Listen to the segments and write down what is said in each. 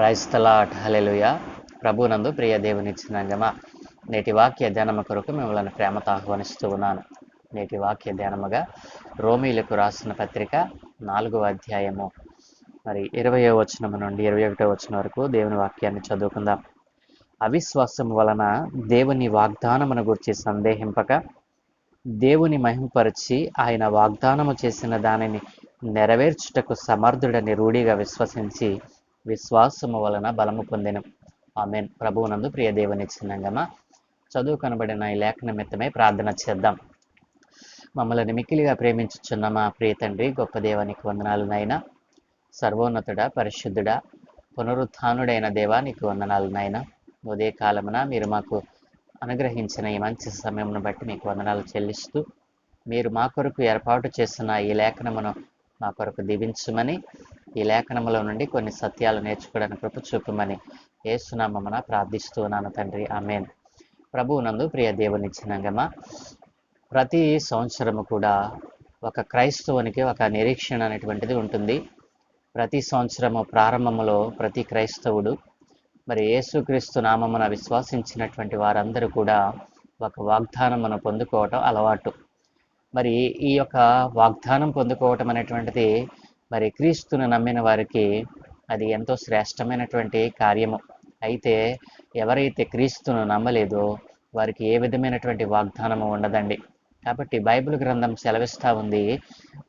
క్రైస్తలాట్ hallelujah ప్రభునందు ప్రియ దేవుని నేటి వాక్య ధ్యానము కొరకు మిమ్మల్ని ప్రేమతో ఆహ్వానిస్తూ ఉన్నాను. నేటి వాక్య ధ్యానముగా రోమీలకు రాసిన పత్రిక నాలుగవ అధ్యాయము. మరి ఇరవయో వచనము నుండి ఇరవై ఒకటో వచనం వరకు దేవుని వాక్యాన్ని చదువుకుందాం. అవిశ్వాసం వలన దేవుని వాగ్దానమును గురించి సందేహింపక దేవుని మహిమపరిచి ఆయన వాగ్దానము చేసిన దానిని నెరవేర్చుటకు సమర్థుడని రూఢిగా విశ్వసించి విశ్వాసము వలన బలము పొందెను. ఆమెన్. ప్రభువునందు ప్రియ దేవుని చిన్నంగమా. చదువు కనబడిన ఈ లేఖ నిమిత్తమై ప్రార్థన చేద్దాం. మమ్మల్ని మిక్కిలిగా ప్రేమించుచున్న మా ప్రియ తండ్రి గొప్ప దేవానికి వందనాలు నాయన. సర్వోన్నతుడా పరిశుద్ధుడా పునరుత్థానుడైన దేవా నీకు వందనాలు నాయన. ఉదయ కాలమున మీరు మాకు అనుగ్రహించిన ఈ మంచి సమయంను బట్టి మీకు వందనాలు చెల్లిస్తూ మీరు మా కొరకు ఏర్పాటు చేసిన ఈ లేఖనమును మా కొరకు దీవించమని ఈ లేఖనములో నుండి కొన్ని సత్యాలు నేర్చుకోవడానికి కృప చూపమని ఏసునామమున ప్రార్థిస్తున్నాను తండ్రి. ఆమెన్. ప్రభువునందు ప్రియ దేవుని చిన్నంగమా ప్రతి సంవత్సరము కూడా ఒక క్రైస్తవునికి ఒక నిరీక్షణ అనేటువంటిది ఉంటుంది. ప్రతి సంవత్సరము ప్రారంభములో ప్రతి క్రైస్తవుడు మరి యేసుక్రీస్తు నామమున విశ్వాసించినటువంటి వారందరూ కూడా ఒక వాగ్దానమును పొందుకోవటం అలవాటు. మరి ఈ యొక్క వాగ్దానం పొందుకోవటం అనేటువంటిది మరి క్రీస్తును నమ్మిన వారికి అది ఎంతో శ్రేష్టమైనటువంటి కార్యము. అయితే ఎవరైతే క్రీస్తును నమ్మలేదో వారికి ఏ విధమైనటువంటి వాగ్దానము ఉండదండి. కాబట్టి బైబిల్ గ్రంథం సెలవిస్తూ ఉంది.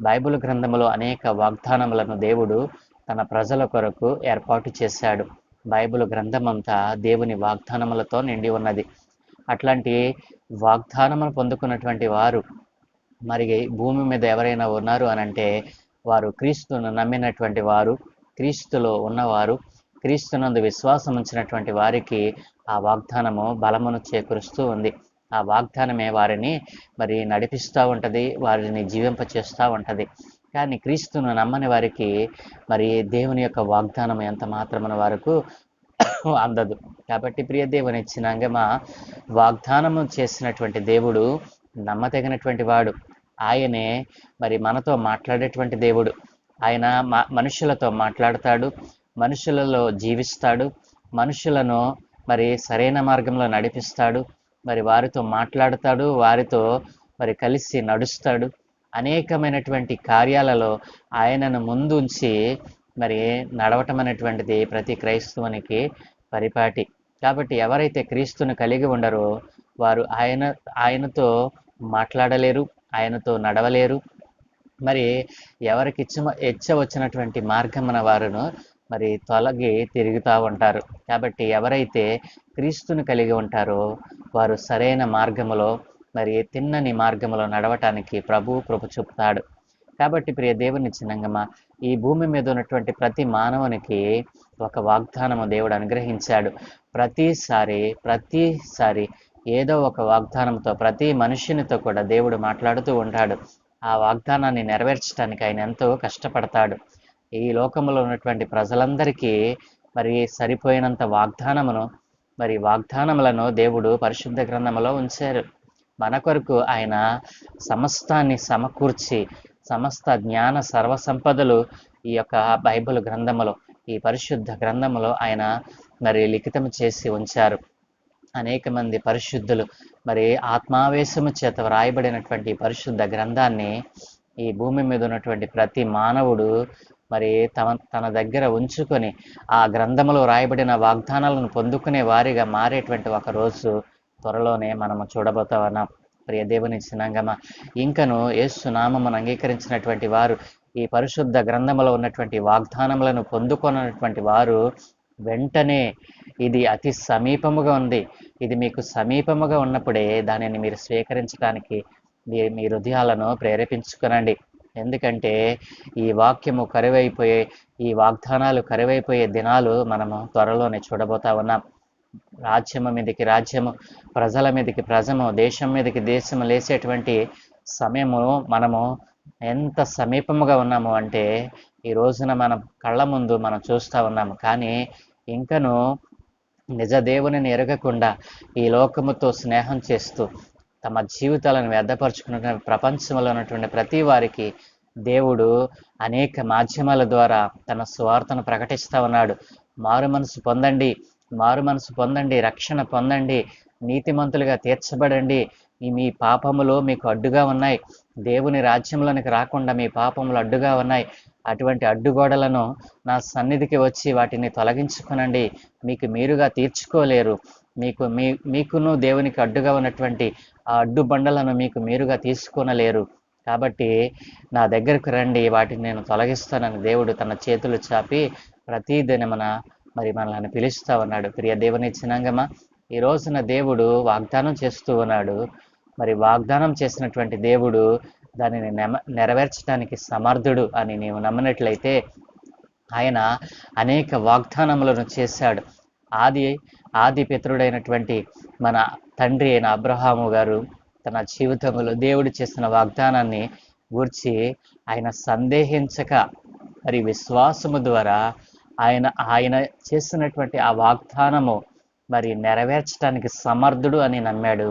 బైబిల్ గ్రంథములో అనేక వాగ్దానములను దేవుడు తన ప్రజల కొరకు ఏర్పాటు చేశాడు. బైబిల్ గ్రంథమంతా దేవుని వాగ్దానములతో నిండి ఉన్నది. అట్లాంటి వాగ్దానములు పొందుకున్నటువంటి వారు మరి భూమి మీద ఎవరైనా ఉన్నారు అని అంటే వారు క్రీస్తును నమ్మినటువంటి వారు క్రీస్తులో ఉన్నవారు క్రీస్తునందు విశ్వాసం ఉంచినటువంటి వారికి ఆ వాగ్దానము బలమును చేకూరుస్తూ ఉంది. ఆ వాగ్దానమే వారిని మరి నడిపిస్తూ ఉంటుంది వారిని జీవింపచేస్తూ ఉంటుంది. కానీ క్రీస్తును నమ్మని వారికి మరి దేవుని యొక్క వాగ్దానం ఎంత మాత్రమున వరకు అందదు. కాబట్టి ప్రియ దేవుని ఇచ్చినంగమా వాగ్దానము చేసినటువంటి దేవుడు నమ్మతగినటువంటి వాడు. ఆయనే మరి మనతో మాట్లాడేటువంటి దేవుడు. ఆయన మనుషులతో మాట్లాడతాడు మనుషులలో జీవిస్తాడు మనుషులను మరి సరైన మార్గంలో నడిపిస్తాడు మరి వారితో మాట్లాడతాడు వారితో మరి కలిసి నడుస్తాడు. అనేకమైనటువంటి కార్యాలలో ఆయనను ముందుంచి మరి నడవటం అనేటువంటిది ప్రతి క్రైస్తవునికి పరిపాటి. కాబట్టి ఎవరైతే క్రీస్తును కలిగి ఉండరో వారు ఆయన ఆయనతో మాట్లాడలేరు ఆయనతో నడవలేరు. మరి ఎవరికి ఇచ్చ ఇచ్చ వచ్చినటువంటి మార్గమున వారును మరి తొలగి తిరుగుతూ ఉంటారు. కాబట్టి ఎవరైతే క్రీస్తుని కలిగి ఉంటారో వారు సరైన మార్గములో మరి తిన్నని మార్గములో నడవటానికి ప్రభు కృప చూపుతాడు. కాబట్టి ప్రియ దేవుని చిన్నంగమ్మ ఈ భూమి మీద ఉన్నటువంటి ప్రతి మానవునికి ఒక వాగ్దానము దేవుడు అనుగ్రహించాడు. ప్రతిసారి ప్రతిసారి ఏదో ఒక వాగ్దానంతో ప్రతి మనుషునితో కూడా దేవుడు మాట్లాడుతూ ఉంటాడు. ఆ వాగ్దానాన్ని నెరవేర్చడానికి ఆయన ఎంతో కష్టపడతాడు. ఈ లోకంలో ఉన్నటువంటి ప్రజలందరికీ మరి సరిపోయినంత వాగ్దానమును మరి వాగ్దానములను దేవుడు పరిశుద్ధ గ్రంథములో ఉంచారు. మన కొరకు ఆయన సమస్తాన్ని సమకూర్చి సమస్త జ్ఞాన సర్వసంపదలు ఈ యొక్క బైబిల్ గ్రంథములో ఈ పరిశుద్ధ గ్రంథములో ఆయన మరి లిఖితం చేసి ఉంచారు. అనేక మంది పరిశుద్ధులు. మరి ఆత్మావేశము చేత వ్రాయబడినటువంటి పరిశుద్ధ గ్రంథాన్ని ఈ భూమి మీద ఉన్నటువంటి ప్రతి మానవుడు మరి తమ తన దగ్గర ఉంచుకొని ఆ గ్రంథములో రాయబడిన వాగ్దానాలను పొందుకునే వారిగా మారేటువంటి ఒక రోజు త్వరలోనే మనము చూడబోతా ఉన్నాం. ప్రియ దేవుని చిన్నంగమ ఇంకను ఏసునామమును అంగీకరించినటువంటి వారు ఈ పరిశుద్ధ గ్రంథములో ఉన్నటువంటి వాగ్దానములను పొందుకున్నటువంటి వారు వెంటనే ఇది అతి సమీపముగా ఉంది. ఇది మీకు సమీపముగా ఉన్నప్పుడే దానిని మీరు స్వీకరించడానికి మీ మీ హృదయాలను ప్రేరేపించుకునండి. ఎందుకంటే ఈ వాక్యము కరువైపోయే ఈ వాగ్దానాలు కరువైపోయే దినాలు మనము త్వరలోనే చూడబోతా ఉన్నాం. రాజ్యము మీదకి రాజ్యము ప్రజల మీదకి ప్రజము దేశం మీదకి దేశము లేసేటువంటి సమయము మనము ఎంత సమీపముగా ఉన్నాము అంటే ఈ రోజున మనం కళ్ళ ముందు మనం చూస్తూ ఉన్నాము. కానీ ఇంకను నిజ దేవునిని ఎరగకుండా ఈ లోకముతో స్నేహం చేస్తూ తమ జీవితాలను వ్యర్థపరుచుకున్న ప్రపంచంలో ఉన్నటువంటి ప్రతి వారికి దేవుడు అనేక మాధ్యమాల ద్వారా తన స్వార్థను ప్రకటిస్తూ ఉన్నాడు. మారు మనసు పొందండి మారు మనసు పొందండి రక్షణ పొందండి నీతిమంతులుగా తీర్చబడండి. మీ పాపములు మీకు అడ్డుగా ఉన్నాయి. దేవుని రాజ్యంలోనికి రాకుండా మీ పాపములు అడ్డుగా ఉన్నాయి. అటువంటి అడ్డుగోడలను నా సన్నిధికి వచ్చి వాటిని తొలగించుకునండి. మీకు మీరుగా తీర్చుకోలేరు. మీకు మీ మీకును దేవునికి అడ్డుగా ఉన్నటువంటి ఆ అడ్డు బండలను మీకు మీరుగా తీసుకొనలేరు. కాబట్టి నా దగ్గరకు రండి. వాటిని నేను తొలగిస్తానని దేవుడు తన చేతులు చాపి ప్రతి దినమున మరి మనల్ని పిలుస్తా ఉన్నాడు. ప్రియ దేవుని చిన్నంగమా ఈ రోజున దేవుడు వాగ్దానం చేస్తూ ఉన్నాడు. మరి వాగ్దానం చేసినటువంటి దేవుడు దానిని నెమ నెరవేర్చడానికి సమర్థుడు అని నీవు నమ్మినట్లయితే ఆయన అనేక వాగ్దానములను చేశాడు. ఆది ఆది పితృడైనటువంటి మన తండ్రి అయిన అబ్రహాము గారు తన జీవితంలో దేవుడు చేసిన వాగ్దానాన్ని గూర్చి ఆయన సందేహించక మరి విశ్వాసము ద్వారా ఆయన ఆయన చేసినటువంటి ఆ వాగ్దానము మరి నెరవేర్చడానికి సమర్థుడు అని నమ్మాడు.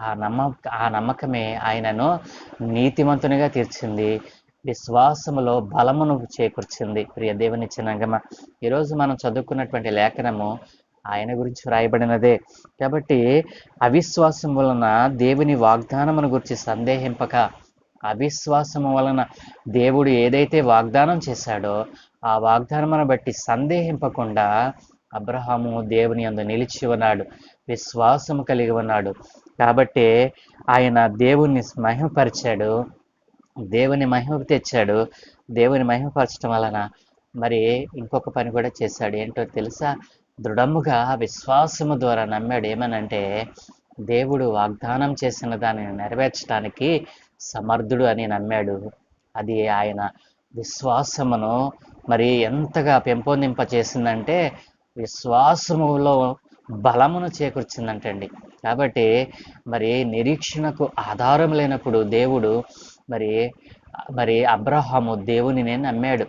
ఆ నమ్మ ఆ నమ్మకమే ఆయనను నీతిమంతునిగా తీర్చింది. విశ్వాసములో బలమును చేకూర్చింది. ప్రియ దేవుని చిన్నంగమ ఈరోజు మనం చదువుకున్నటువంటి లేఖనము ఆయన గురించి వ్రాయబడినదే. కాబట్టి అవిశ్వాసం వలన దేవుని వాగ్దానమును గురించి సందేహింపక అవిశ్వాసము వలన దేవుడు ఏదైతే వాగ్దానం చేశాడో ఆ వాగ్దానమును బట్టి సందేహింపకుండా అబ్రహాము దేవుని అందు నిలిచి ఉన్నాడు. విశ్వాసము కలిగి ఉన్నాడు. కాబట్టి ఆయన దేవుణ్ణి మహిమపరిచాడు. దేవుని మహిమకు తెచ్చాడు. దేవుని మహిమపరచడం వలన మరి ఇంకొక పని కూడా చేశాడు. ఏంటో తెలుసా? దృఢముగా విశ్వాసము ద్వారా నమ్మాడు. ఏమనంటే దేవుడు వాగ్దానం చేసిన దానిని నెరవేర్చడానికి సమర్థుడు అని నమ్మాడు. అది ఆయన విశ్వాసమును మరి ఎంతగా పెంపొందింప చేసిందంటే విశ్వాసములో బలమును చేకూర్చిందంటండి. కాబట్టి మరి నిరీక్షణకు ఆధారం లేనప్పుడు దేవుడు మరి మరి అబ్రహాము దేవునినే నమ్మాడు.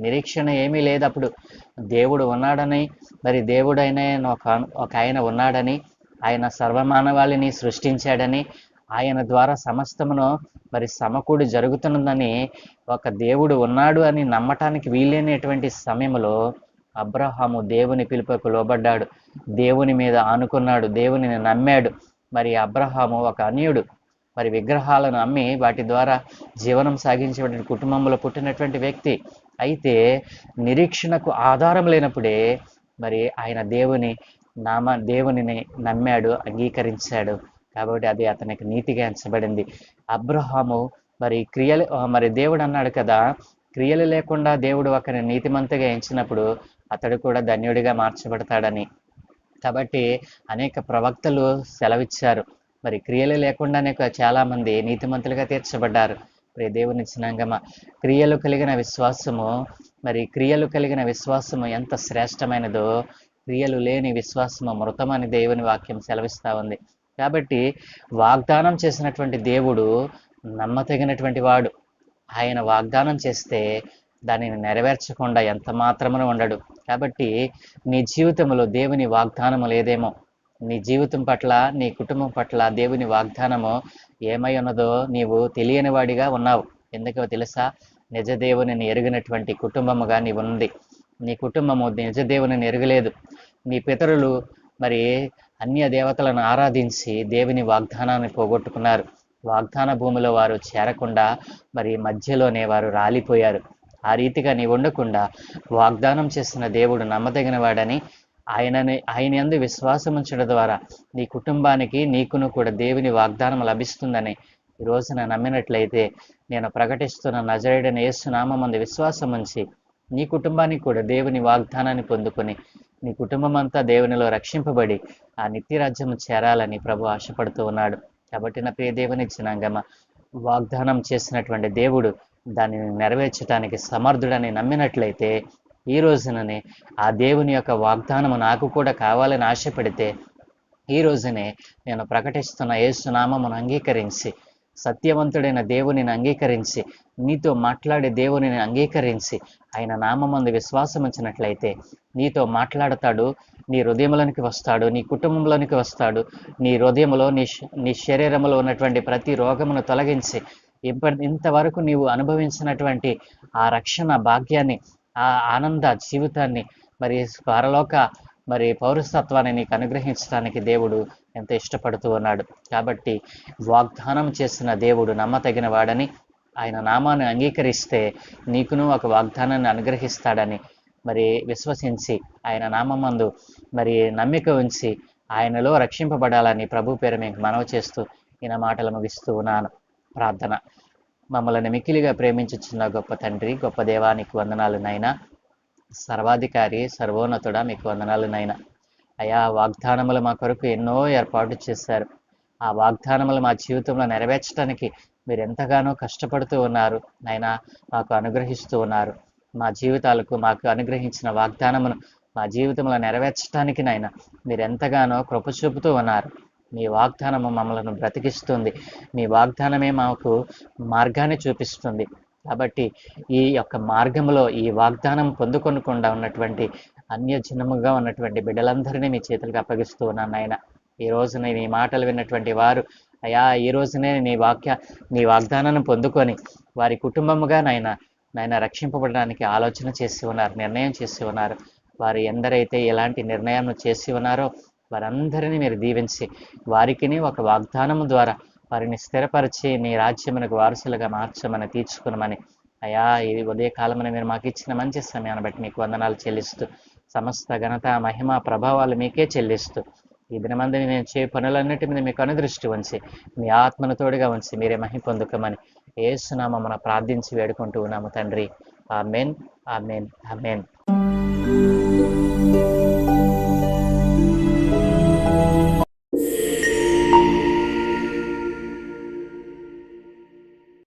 నిరీక్షణ ఏమీ లేదు అప్పుడు దేవుడు ఉన్నాడని మరి దేవుడైన ఒక ఒక ఆయన ఉన్నాడని ఆయన సర్వమానవాళిని సృష్టించాడని ఆయన ద్వారా సమస్తమును మరి సమకూడి జరుగుతున్నదని ఒక దేవుడు ఉన్నాడు అని నమ్మటానికి వీలైనటువంటి సమయంలో అబ్రహాము దేవుని పిలుపుకు లోబడ్డాడు. దేవుని మీద ఆనుకున్నాడు. దేవునిని నమ్మాడు. మరి అబ్రహాము ఒక అన్యుడు. మరి విగ్రహాలను అమ్మి వాటి ద్వారా జీవనం సాగించేటువంటి కుటుంబంలో పుట్టినటువంటి వ్యక్తి. అయితే నిరీక్షణకు ఆధారం లేనప్పుడే మరి ఆయన దేవుని నామ దేవునిని నమ్మాడు అంగీకరించాడు. కాబట్టి అది అతనికి నీతిగా ఎంచబడింది. అబ్రహాము మరి క్రియలు మరి దేవుడు అన్నాడు కదా క్రియలు లేకుండా దేవుడు ఒకరిని నీతిమంతగా ఎంచినప్పుడు అతడు కూడా ధన్యుడిగా మార్చబడతాడని. కాబట్టి అనేక ప్రవక్తలు సెలవిచ్చారు. మరి క్రియలు లేకుండానే చాలా మంది నీతిమంతులుగా తీర్చబడ్డారు. ప్రియ దేవుని చిన్నంగమ క్రియలు కలిగిన విశ్వాసము మరి క్రియలు కలిగిన విశ్వాసము ఎంత శ్రేష్టమైనదో క్రియలు లేని విశ్వాసము మృతమని దేవుని వాక్యం సెలవిస్తా ఉంది. కాబట్టి వాగ్దానం చేసినటువంటి దేవుడు నమ్మతగినటువంటి వాడు. ఆయన వాగ్దానం చేస్తే దానిని నెరవేర్చకుండా ఎంత మాత్రమును ఉండడు. కాబట్టి నీ జీవితంలో దేవుని వాగ్దానము లేదేమో నీ జీవితం పట్ల నీ కుటుంబం పట్ల దేవుని వాగ్దానము ఏమై ఉన్నదో నీవు తెలియని వాడిగా ఉన్నావు. ఎందుకో తెలుసా? నిజదేవుని ఎరిగినటువంటి కుటుంబముగా నీవు ఉంది. నీ కుటుంబము నిజదేవుని ఎరగలేదు. నీ పితరులు మరి అన్య దేవతలను ఆరాధించి దేవుని వాగ్దానాన్ని పోగొట్టుకున్నారు. వాగ్దాన భూమిలో వారు చేరకుండా మరి మధ్యలోనే వారు రాలిపోయారు. ఆ రీతిగా నీ ఉండకుండా వాగ్దానం చేసిన దేవుడు నమ్మదగిన వాడని ఆయనని ఆయన యందు విశ్వాసం ఉంచడం ద్వారా నీ కుటుంబానికి నీకును కూడా దేవుని వాగ్దానం లభిస్తుందని ఈ రోజున నమ్మినట్లయితే నేను ప్రకటిస్తున్న నజరేడని యేసునామం మంది విశ్వాసం ఉంచి నీ కుటుంబానికి కూడా దేవుని వాగ్దానాన్ని పొందుకొని నీ కుటుంబం అంతా దేవునిలో రక్షింపబడి ఆ నిత్యరాజ్యం చేరాలని ప్రభు ఆశపడుతూ ఉన్నాడు. కాబట్టి నా ప్రియ దేవుని జనాంగమ వాగ్దానం చేసినటువంటి దేవుడు దానిని నెరవేర్చడానికి సమర్థుడని నమ్మినట్లయితే ఈ రోజుననే ఆ దేవుని యొక్క వాగ్దానము నాకు కూడా కావాలని ఆశపడితే ఈ రోజునే నేను ప్రకటిస్తున్న యేసునామమును అంగీకరించి సత్యవంతుడైన దేవునిని అంగీకరించి నీతో మాట్లాడే దేవునిని అంగీకరించి ఆయన నామందు విశ్వాసం ఉంచినట్లయితే నీతో మాట్లాడతాడు నీ హృదయంలోనికి వస్తాడు నీ కుటుంబంలోనికి వస్తాడు నీ హృదయంలో నీ నీ శరీరంలో ఉన్నటువంటి ప్రతి రోగమును తొలగించి ఇప్పటి ఇంతవరకు నీవు అనుభవించినటువంటి ఆ రక్షణ భాగ్యాన్ని ఆ ఆనంద జీవితాన్ని మరి పరలోక మరి పౌరసత్వాన్ని నీకు అనుగ్రహించడానికి దేవుడు ఎంత ఇష్టపడుతూ ఉన్నాడు. కాబట్టి వాగ్దానం చేసిన దేవుడు నమ్మతగిన వాడని ఆయన నామాన్ని అంగీకరిస్తే నీకును ఒక వాగ్దానాన్ని అనుగ్రహిస్తాడని మరి విశ్వసించి ఆయన నామందు మరి నమ్మిక ఉంచి ఆయనలో రక్షింపబడాలని ప్రభు పేరు మీకు మనవి చేస్తూ ఈయన మాటలు ముగిస్తూ ఉన్నాను. ప్రార్థన. మమ్మల్ని మిక్కిలిగా ప్రేమించుచున్న గొప్ప తండ్రి గొప్ప దేవానికి వందనాలు నైనా సర్వాధికారి సర్వోన్నతుడ మీకు వందనాలు నైనా అయా వాగ్దానములు మా కొరకు ఎన్నో ఏర్పాటు చేశారు. ఆ వాగ్దానములు మా జీవితంలో నెరవేర్చడానికి మీరు ఎంతగానో కష్టపడుతూ ఉన్నారు నైనా మాకు అనుగ్రహిస్తూ ఉన్నారు. మా జీవితాలకు మాకు అనుగ్రహించిన వాగ్దానమును మా జీవితంలో నెరవేర్చడానికి నైనా మీరు ఎంతగానో కృప చూపుతూ ఉన్నారు. మీ వాగ్దానము మమ్మలను బ్రతికిస్తుంది. మీ వాగ్దానమే మాకు మార్గాన్ని చూపిస్తుంది. కాబట్టి ఈ యొక్క మార్గంలో ఈ వాగ్దానం పొందుకొనకుండా ఉన్నటువంటి అన్యజనముగా ఉన్నటువంటి బిడ్డలందరినీ మీ చేతులకు అప్పగిస్తూ ఉన్నాను నాయన. ఈ రోజున నీ మాటలు విన్నటువంటి వారు అయా ఈ రోజునే నీ వాక్య నీ వాగ్దానాన్ని పొందుకొని వారి కుటుంబముగా నాయన నాయన రక్షింపబడడానికి ఆలోచన చేసి ఉన్నారు నిర్ణయం చేసి ఉన్నారు. వారు ఎందరైతే ఎలాంటి నిర్ణయం చేసి ఉన్నారో వారందరినీ మీరు దీవించి వారికిని ఒక వాగ్దానము ద్వారా వారిని స్థిరపరిచి నీ రాజ్యమునకు వారసులుగా మార్చమని తీర్చుకునమని. అయా ఈ ఉదయకాలమున మీరు మాకు ఇచ్చిన మంచి సమయాన్ని బట్టి మీకు వందనాలు చెల్లిస్తూ సమస్త ఘనత మహిమ ప్రభావాలు మీకే చెల్లిస్తూ ఈ దినమందని నేను చే పనులన్నిటి మీద మీకు అనుదృష్టి ఉంచి మీ ఆత్మను తోడుగా ఉంచి మీరే మహి పొందుకమని ఏసునామమున ప్రార్థించి వేడుకుంటూ ఉన్నాము తండ్రి. Amen amen amen.